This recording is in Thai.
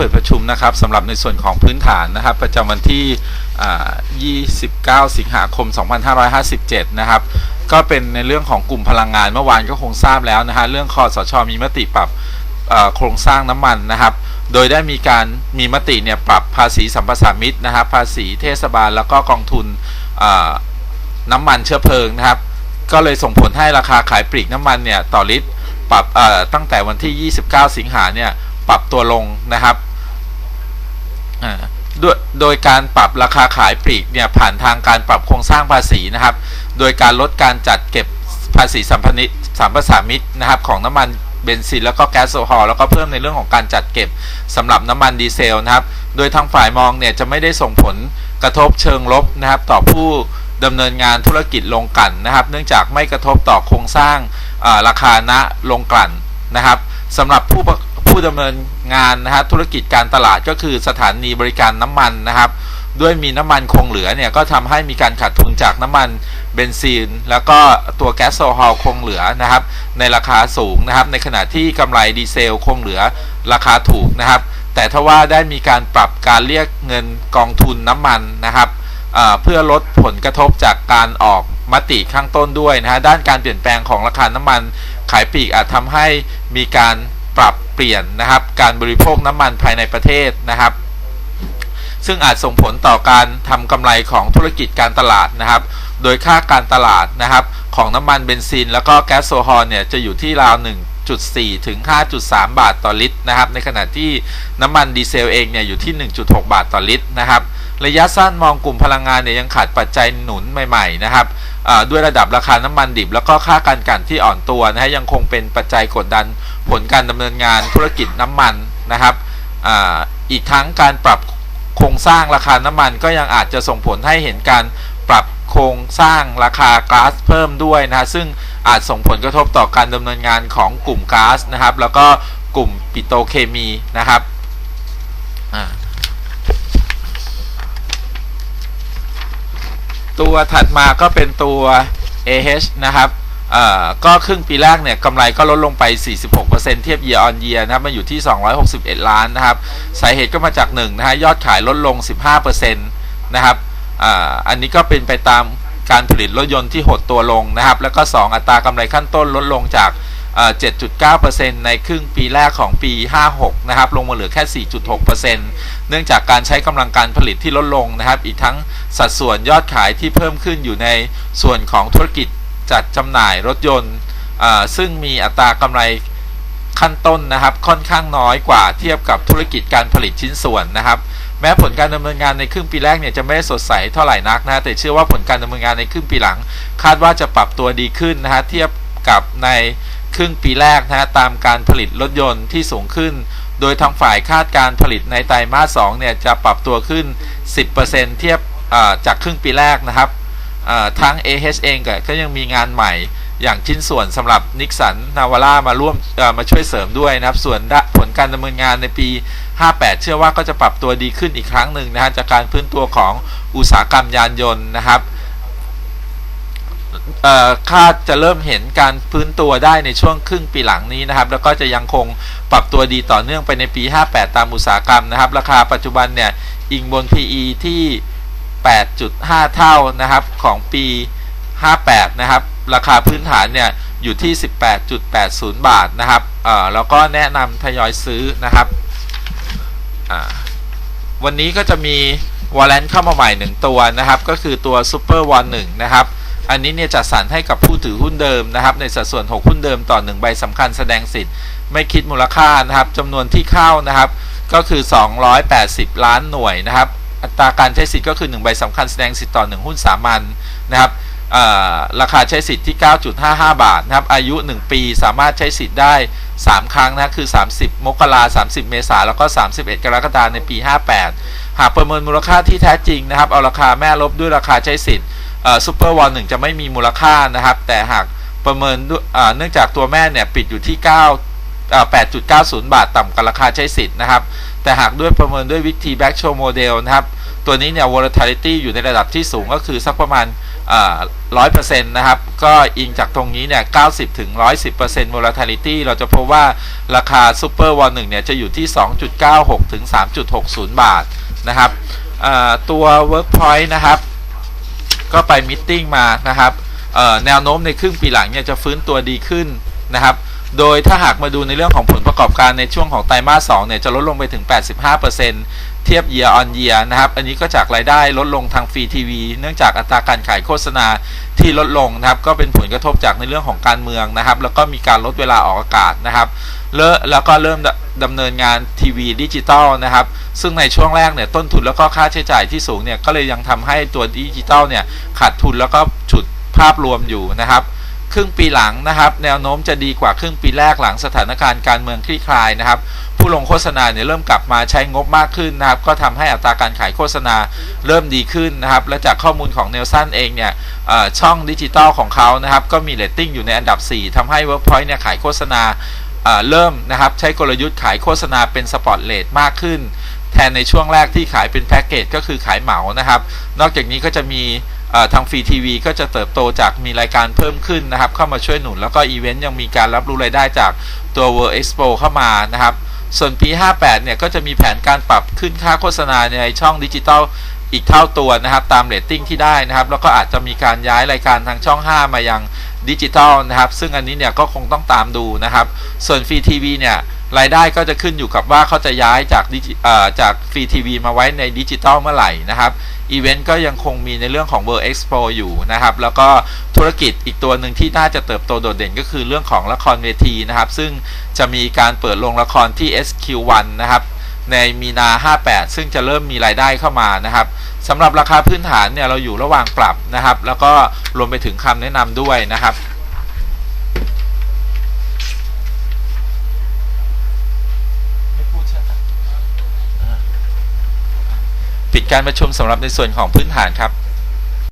เปิดประชุมนะครับสำหรับในส่วนของพื้นฐานนะครับ ประจำวันที่ 29 สิงหาคม 2557 นะครับ ก็เป็นในเรื่องของกลุ่มพลังงานเมื่อวานก็คงทราบแล้วนะฮะเรื่องคอสชมีมติปรับโครงสร้างน้ำมันนะครับ โดยได้มีการมีมติเนี่ยปรับภาษีสัมปทานมิตรนะครับ ภาษีเทศบาลแล้วก็กองทุนน้ำมันเชื้อเพลิงนะครับ ก็เลยส่งผลให้ราคาขายปลีกน้ำมันเนี่ยต่อลิตรปรับตั้งแต่วันที่ 29 สิงหาเนี่ยปรับตัวลงนะครับ ด้วยโดยการปรับราคาขายปลีกเนี่ยผ่านทางการปรับโครงสร้างภาษีนะครับ โดยการลดการจัดเก็บภาษีสัมพนิสัมปสามิตนะครับของน้ำมันเบนซินแล้วก็แก๊สโซฮอลแล้วก็เพิ่มในเรื่องของการจัดเก็บสำหรับน้ำมันดีเซลนะครับ โดยทางฝ่ายมองเนี่ยจะไม่ได้ส่งผลกระทบเชิงลบนะครับต่อผู้ดำเนินงานธุรกิจลงกันนะครับ เนื่องจากไม่กระทบต่อโครงสร้างราคาณลงกลั่นนะครับสำหรับผู้ประ ผู้ดำเนินงานนะฮะธุรกิจการตลาดก็คือสถานีบริการน้ำมันนะครับด้วยมีน้ำมันคงเหลือเนี่ยก็ทำให้มีการขาดทุนจากน้ำมันเบนซิน แล้วก็ตัวแก๊สโซฮอลคงเหลือนะครับ ในราคาสูงนะครับ ในขณะที่กำไรดีเซลคงเหลือราคาถูกนะครับ แต่ถ้าว่าได้มีการปรับการเรียกเงินกองทุนน้ำมันนะครับเพื่อลดผลกระทบจากการออกมติข้างต้นด้วยนะฮะด้านการเปลี่ยนแปลงของราคาน้ำมันขายปลีกอาจทำให้มีการปรับ ปลี่ยนนะครับการบริโภคน้ำมันภายในประเทศนะครับ ซึ่งอาจส่งผลต่อการทำกำไรของธุรกิจการตลาดนะครับ โดยค่าการตลาดนะครับ ของน้ำมันเบนซิน แล้วก็แก๊สโซฮอลเนี่ยจะอยู่ที่ราว 1.4 ถึง 5.3 บาทต่อลิตรนะครับ ในขณะที่น้ำมันดีเซลเองเนี่ยอยู่ที่ 1.6 บาทต่อลิตรนะครับ ระยะสั้นมองกลุ่มพลังงานเนี่ยยังขาดปัจจัยหนุนใหม่ ๆ นะครับ ด้วยระดับราคาน้ำมันดิบ แล้วก็ค่าการกันที่อ่อนตัวนะฮะยังคงเป็นปัจจัยกดดันผลการดำเนินงานธุรกิจน้ำมันนะครับออีกทั้งการปรับโครงสร้างราคาน้ำมันก็ยังอาจจะส่งผลให้เห็นการปรับโครงสร้างราคาก๊าซเพิ่มด้วยนะฮะซึ่งอาจส่งผลกระทบต่อการดำเนินงานของกลุ่มก๊าซนะครับ แล้วก็กลุ่มปิโตเคมีนะครับ ตัวถัดมาก็เป็นตัว AH นะครับอ่อก็ครึ่งปีแรกเนี่ยกำไรก็ลดลงไป 46%เทียบ year on year นะครับมาอยู่ที่ 261 ล้านนะครับสาเหตุก็มาจาก1นะฮะยอดขายลดลง 15%นะครับอ่าอันนี้ก็เป็นไปตามการผลิตรถยนต์ที่หดตัวลงนะครับ แล้วก็ 2 อัตรากำไรขั้นต้นลดลงจาก 7.9%ในครึ่งปีแรกของปี 56 นะครับ ลงมาเหลือแค่ 4.6%เนื่องจากการใช้กำลังการผลิตที่ลดลงนะครับ อีกทั้งสัดส่วนยอดขายที่เพิ่มขึ้นอยู่ในส่วนของธุรกิจจัดจำหน่ายรถยนต์ ซึ่งมีอัตรากำไรขั้นต้นนะครับ ค่อนข้างน้อยกว่าเทียบกับธุรกิจการผลิตชิ้นส่วนนะครับ แม้ผลการดำเนินงานในครึ่งปีแรกเนี่ยจะไม่ได้สดใสเท่าไหร่นักนะแต่เชื่อว่าผลการดำเนินงานในครึ่งปีหลัง คาดว่าจะปรับตัวดีขึ้นนะฮะเทียบกับใน ครึ่งปีแรกนะฮะตามการผลิตรถยนต์ที่สูงขึ้น โดยทางฝ่ายคาดการผลิตในไตรมาส2เนี่ยจะปรับตัวขึ้น 10%เทียบจากครึ่งปีแรกนะครับทั้ง AH เองก็ยังมีงานใหม่อย่างชิ้นส่วนสำหรับนิกสันนาวาร่ามาร่วมมาช่วยเสริมด้วยนะครับ ส่วนผลการดำเนินงานในปี 58 เชื่อว่าก็จะปรับตัวดีขึ้นอีกครั้งหนึ่งนะฮะจากการพื้นตัวของอุตสาหกรรมยานยนต์นะครับ คาดจะเริ่มเห็นการพื้นตัวได้ในช่วงครึ่งปีหลังนี้นะครับ แล้วก็จะยังคงปรับตัวดีต่อเนื่องไปในปี 58 ตามอุตสาหกรรมนะครับ ราคาปัจจุบันเนี่ยอิงบน PE ที่ 8.5 เท่านะครับของปี 58 นะครับ ราคาพื้นฐานเนี่ยอยู่ที่ 18.80 บาทนะครับเอ่อแล้วก็แนะนำทยอยซื้อนะครับ วันนี้ก็จะมีวอลเลนเข้ามาใหม่ 1 ตัวนะครับ ก็คือตัว Super w a l 1นะครับ อันนี้เนี่ยจัดสรรให้กับผู้ถือหุ้นเดิมนะครับ ในสัดส่วน 6 หุ้นเดิมต่อ 1 ใบสำคัญแสดงสิทธิ์ ไม่คิดมูลค่านะครับจำนวนที่เข้านะครับ ก็คือ 280 ล้านหน่วยนะครับ อัตราการใช้สิทธิ์ก็คือ 1 ใบสำคัญแสดงสิทธิ์ต่อ 1 หุ้นสามัญนะครับราคาใช้สิทธิ์ที่ 9.55 บาทนะครับ อายุ 1 ปีสามารถใช้สิทธิ์ได้ 3 ครั้งนะคือ 30 มกรา30 เมษาแล้วก็ 31 กรกฎาคมในปี 58 หากประเมินมูลค่าที่แท้จริงนะครับ เอาราคาแม่ลบด้วยราคาใช้สิทธิ์ ซูเปอร์วอลหนึ่งจะไม่มีมูลค่านะครับ แต่หากประเมินด้วยเนื่องจากตัวแม่เนี่ยปิดอยู่ที่ 9 8.90 บาทต่ำกว่าราคาใช้สิทธิ์นะครับ แต่หากด้วยประเมินด้วยวิธี back show model นะครับ ตัวนี้เนี่ย volatility อยู่ในระดับที่สูงก็คือสักประมาณร้อยเปอร์เซ็นต์นะครับ ก็อิงจากตรงนี้เนี่ยเก้าสิบถึงร้อยสิบเปอร์เซ็นต์ volatility เราจะพบว่าราคา super wall หนึ่งเนี่ยจะอยู่ที่2.96ถึง3.60บาทนะครับตัว workpoint นะครับ ก็ไปมิทติ้งมานะครับแนวโน้มในครึ่งปีหลังเนี่ยจะฟื้นตัวดีขึ้นนะครับ โดยถ้าหากมาดูในเรื่องของผลประกอบการในช่วงของไตรมาส2เนี่ยจะลดลงไปถึง 85%เทียบ year on year นะครับ อันนี้ก็จากรายได้ลดลงทางฟรีทีวี เนื่องจากอัตราการขายโฆษณาที่ลดลงนะครับ ก็เป็นผลกระทบจากในเรื่องของการเมืองนะครับ แล้วก็มีการลดเวลาออกอากาศนะครับ เลแล้วก็เริ่มดำเนินงานทีวีดิจิตอลนะครับ ซึ่งในช่วงแรกเนี่ยต้นทุนแล้วก็ค่าใช้จ่ายที่สูงเนี่ยก็เลยยังทำให้ตัวดิจิตอลเนี่ยขาดทุนแล้วก็ฉุดภาพรวมอยู่นะครับครึ่งปีหลังนะครับแนวโน้มจะดีกว่าครึ่งปีแรกหลังสถานการณ์การเมืองคลี่คลายนะครับ ผู้ลงโฆษณาเนี่ยเริ่มกลับมาใช้งบมากขึ้นนะครับ ก็ทำให้อัตราการขายโฆษณาเริ่มดีขึ้นนะครับ และจากข้อมูลของเนลสันเองเนี่ยช่องดิจิตอลของเขานะครับ ก็มีเรตติ้งอยู่ในอันดับ 4ทำให้ Workpoint เนี่ยขายโฆษณา เริ่มนะครับใช้กลยุทธ์ขายโฆษณาเป็นสปอตเลทมากขึ้น แทนในช่วงแรกที่ขายเป็นแพ็กเกจก็คือขายเหมานะครับ นอกจากนี้ก็จะมีทางฟรีทีวีก็จะเติบโตจากมีรายการเพิ่มขึ้นนะครับ เข้ามาช่วยหนุนแล้วก็อีเวนต์ยังมีการรับรู้รายได้จากตัว World Expo เข้ามานะครับ ส่วนปี 58 เนี่ยก็จะมีแผนการปรับขึ้นค่าโฆษณาในช่องดิจิตอลอีกเท่าตัวนะครับ ตามเรตติ้งที่ได้นะครับ แล้วก็อาจจะมีการย้ายรายการทางช่อง 5 มายัง ดิจิตอลนะครับ ซึ่งอันนี้เนี่ยก็คงต้องตามดูนะครับ ส่วนฟรีทีวีเนี่ยรายได้ก็จะขึ้นอยู่กับว่าเขาจะย้ายจากดิจิเอ่อจากฟรีทีวีมาไว้ในดิจิตอลเมื่อไหร่นะครับอีเวนต์ก็ยังคงมีในเรื่องของ World Expo อยู่นะครับ แล้วก็ธุรกิจอีกตัวหนึ่งที่น่าจะเติบโตโดดเด่นก็คือเรื่องของละครเวทีนะครับ ซึ่งจะมีการเปิดโรงละครที่ SQ1 นะครับ ในมีนา 58 ซึ่งจะเริ่มมีรายได้เข้ามานะครับสำหรับราคาพื้นฐานเนี่ยเราอยู่ระหว่างปรับนะครับ แล้วก็รวมไปถึงคำแนะนำด้วยนะครับปิดการประชุมสำหรับในส่วนของพื้นฐานครับ